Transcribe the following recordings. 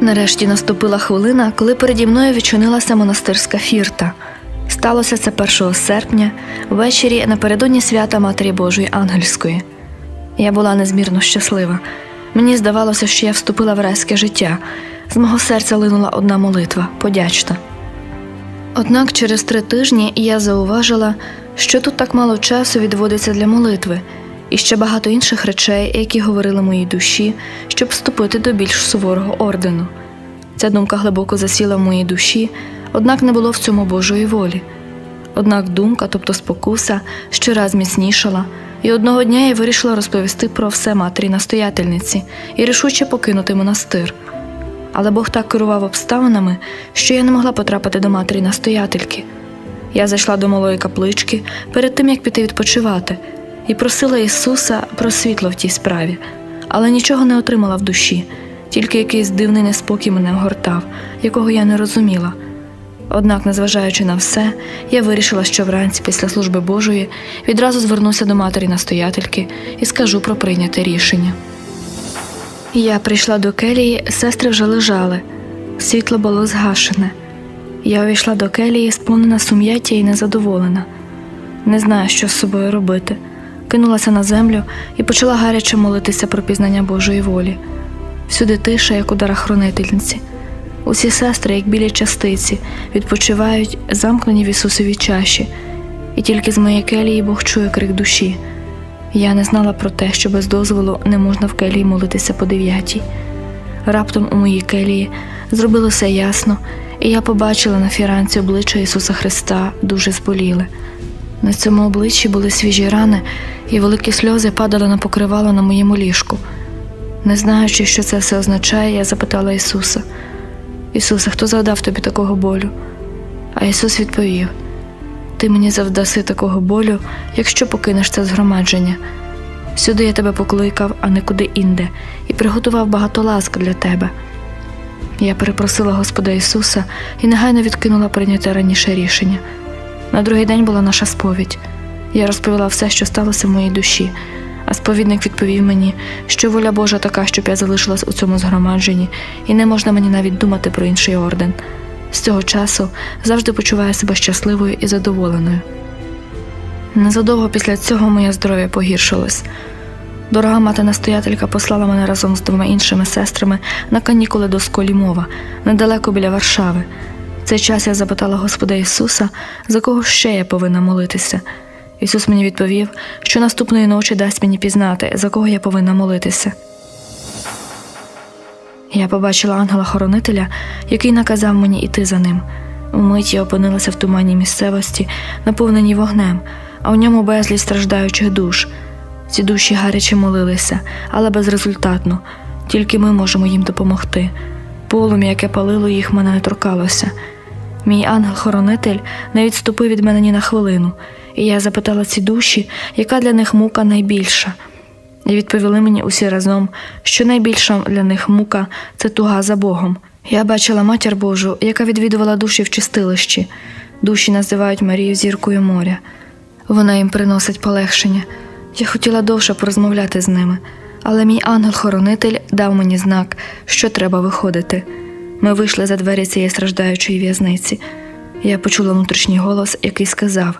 Нарешті наступила хвилина, коли переді мною відчинилася монастирська фірта. Сталося це 1 серпня, ввечері напередодні свята Матері Божої Ангельської. Я була незмірно щаслива. Мені здавалося, що я вступила в райське життя. З мого серця линула одна молитва подячна. Однак через три тижні я зауважила, що тут так мало часу відводиться для молитви, і ще багато інших речей, які говорили моїй душі, щоб вступити до більш суворого ордену. Ця думка глибоко засіла в моїй душі, однак не було в цьому Божої волі. Однак думка, тобто спокуса, щораз міцнішала, і одного дня я вирішила розповісти про все матері настоятельниці і рішуче покинути монастир. Але Бог так керував обставинами, що я не могла потрапити до матері настоятельки. Я зайшла до малої каплички перед тим, як піти відпочивати, і просила Ісуса про світло в тій справі, але нічого не отримала в душі, тільки якийсь дивний неспокій мене вгортав, якого я не розуміла. Однак, незважаючи на все, я вирішила, що вранці після служби Божої відразу звернуся до матері настоятельки і скажу про прийняте рішення. Я прийшла до келії, сестри вже лежали, світло було згашене. Я увійшла до келії, сповнена сум'яття і незадоволена. Не знаю, що з собою робити. Кинулася на землю і почала гаряче молитися про пізнання Божої волі. Всюди тиша, як у дарах хронительниці. Усі сестри, як білі частиці, відпочивають, замкнені в Ісусовій чаші, і тільки з моєї келії Бог чує крик душі. Я не знала про те, що без дозволу не можна в келії молитися по дев'ятій. Раптом у моїй келії зробилося ясно, і я побачила на фіранці обличчя Ісуса Христа дуже зболіле. На цьому обличчі були свіжі рани, і великі сльози падали на покривало на моєму ліжку. Не знаючи, що це все означає, я запитала Ісуса: Ісусе, хто завдав тобі такого болю? А Ісус відповів: Ти мені завдаси такого болю, якщо покинеш це згромадження. Сюди я тебе покликав, а не куди інде, і приготував багато ласк для тебе. Я перепросила Господа Ісуса і негайно відкинула прийняте раніше рішення. На другий день була наша сповідь. Я розповіла все, що сталося в моїй душі, а сповідник відповів мені, що воля Божа така, щоб я залишилась у цьому згромадженні, і не можна мені навіть думати про інший орден. З цього часу завжди почуваю себе щасливою і задоволеною. Незадовго після цього моє здоров'я погіршилось. Дорога мати настоятелька послала мене разом з двома іншими сестрами на канікули до Сколімова, недалеко біля Варшави. В цей час я запитала Господа Ісуса, за кого ще я повинна молитися. Ісус мені відповів, що наступної ночі дасть мені пізнати, за кого я повинна молитися. Я побачила ангела-хоронителя, який наказав мені іти за ним. Умить я опинилася в туманній місцевості, наповненій вогнем, а в ньому безліч страждаючих душ. Ці душі гаряче молилися, але безрезультатно, тільки ми можемо їм допомогти. Полум'я, яке палило їх, мене не торкалося. Мій ангел-хоронитель не відступив від мене ні на хвилину, і я запитала ці душі, яка для них мука найбільша. І відповіли мені усі разом, що найбільша для них мука це туга за Богом. Я бачила матір Божу, яка відвідувала душі в чистилищі. Душі називають Марію зіркою моря. Вона їм приносить полегшення. Я хотіла довше порозмовляти з ними, але мій ангел-хоронитель дав мені знак, що треба виходити. Ми вийшли за двері цієї страждаючої в'язниці. Я почула внутрішній голос, який сказав: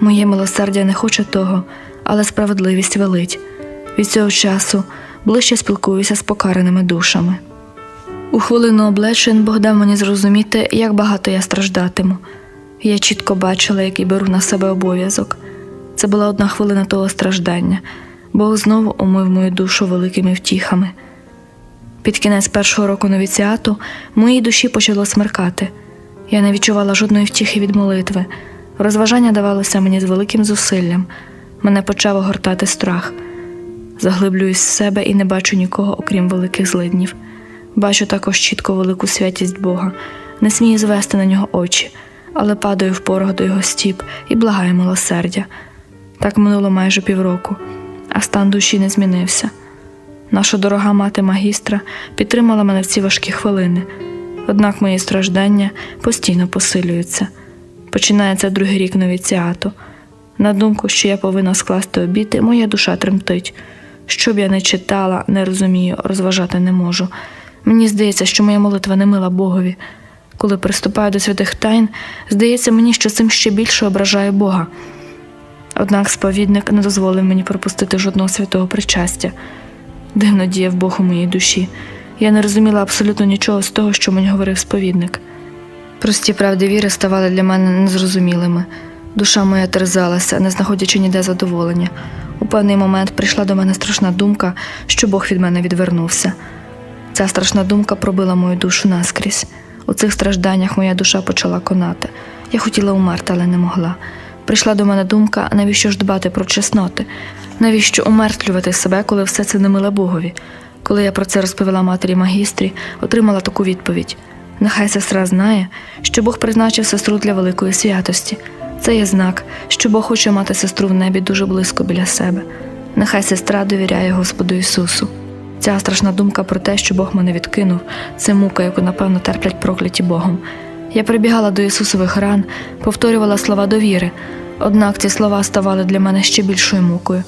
Моє милосердя не хоче того, але справедливість велить. Від цього часу ближче спілкуюся з покараними душами. У хвилину облечень Бог дав мені зрозуміти, як багато я страждатиму. Я чітко бачила, який беру на себе обов'язок. Це була одна хвилина того страждання. Бог знову умив мою душу великими втіхами. Під кінець першого року новіціату моїй душі почало смеркати. Я не відчувала жодної втіхи від молитви. Розважання давалося мені з великим зусиллям. Мене почав огортати страх. Заглиблююсь в себе і не бачу нікого, окрім великих злиднів. Бачу також чітко велику святість Бога, не смію звести на нього очі, але падаю в порог до його стіп і благаю милосердя. Так минуло майже півроку, а стан душі не змінився. Наша дорога мати магістра підтримала мене в ці важкі хвилини, однак мої страждання постійно посилюються. Починається другий рік новіціату. На думку, що я повинна скласти обіти, моя душа тремтить. Що б я не читала, не розумію, розважати не можу. Мені здається, що моя молитва не мила Богові. Коли приступаю до святих тайн, здається мені, що цим ще більше ображаю Бога. Однак сповідник не дозволив мені пропустити жодного святого причастя. Дивно діяв Бог у моїй душі. Я не розуміла абсолютно нічого з того, що мені говорив сповідник. Прості правди віри ставали для мене незрозумілими. Душа моя терзалася, не знаходячи ніде задоволення. У певний момент прийшла до мене страшна думка, що Бог від мене відвернувся. Ця страшна думка пробила мою душу наскрізь. У цих стражданнях моя душа почала конати. Я хотіла умерти, але не могла. Прийшла до мене думка, навіщо ж дбати про чесноти, навіщо умертлювати себе, коли все це не миле Богові. Коли я про це розповіла матері магістрі, отримала таку відповідь: нехай сестра знає, що Бог призначив сестру для великої святості. Це є знак, що Бог хоче мати сестру в небі дуже близько біля себе. Нехай сестра довіряє Господу Ісусу. Ця страшна думка про те, що Бог мене відкинув, це мука, яку, напевно, терплять прокляті Богом. Я прибігала до Ісусових ран, повторювала слова довіри, однак ці слова ставали для мене ще більшою мукою.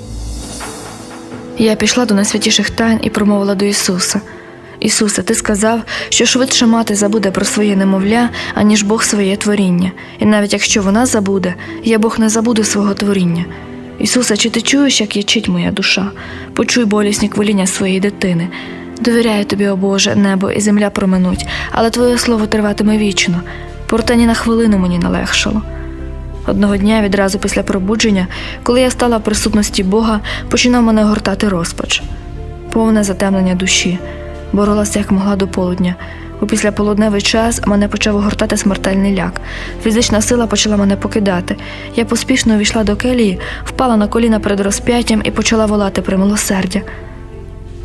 Я пішла до найсвятіших тайн і промовила до Ісуса. Ісусе, ти сказав, що швидше мати забуде про своє немовля, аніж Бог своє творіння. І навіть якщо вона забуде, я Бог не забуду свого творіння. Ісусе, чи ти чуєш, як ячить моя душа? Почуй болісні квоління своєї дитини. Довіряю тобі, о Боже, небо і земля проминуть, але Твоє слово триватиме вічно. Проте ні на хвилину мені не легшало. Одного дня, відразу після пробудження, коли я стала в присутності Бога, починав мене гортати розпач, повне затемнення душі, боролася як могла до полудня. У післяполудневий час мене почав огортати смертельний ляк. Фізична сила почала мене покидати. Я поспішно увійшла до келії, впала на коліна перед розп'яттям і почала волати при милосердя.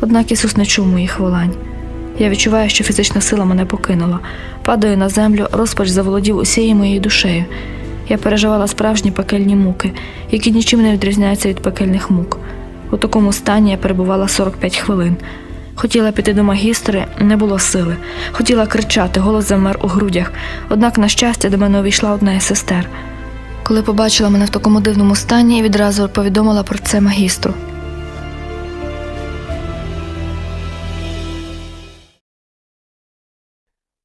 Однак Ісус не чув моїх волань. Я відчуваю, що фізична сила мене покинула. Падаю на землю, розпач заволодів усією моєю душею. Я переживала справжні пекельні муки, які нічим не відрізняються від пекельних мук. У такому стані я перебувала 45 хвилин. Хотіла піти до магістри, не було сили. Хотіла кричати, голос замер у грудях. Однак, на щастя, до мене увійшла одна із сестер. Коли побачила мене в такому дивному стані, відразу повідомила про це магістру.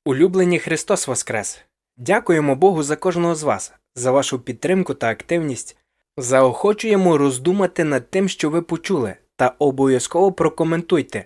Улюблені Христос Воскрес! Дякуємо Богу за кожного з вас, за вашу підтримку та активність. Заохочуємо роздумати над тим, що ви почули, та обов'язково прокоментуйте,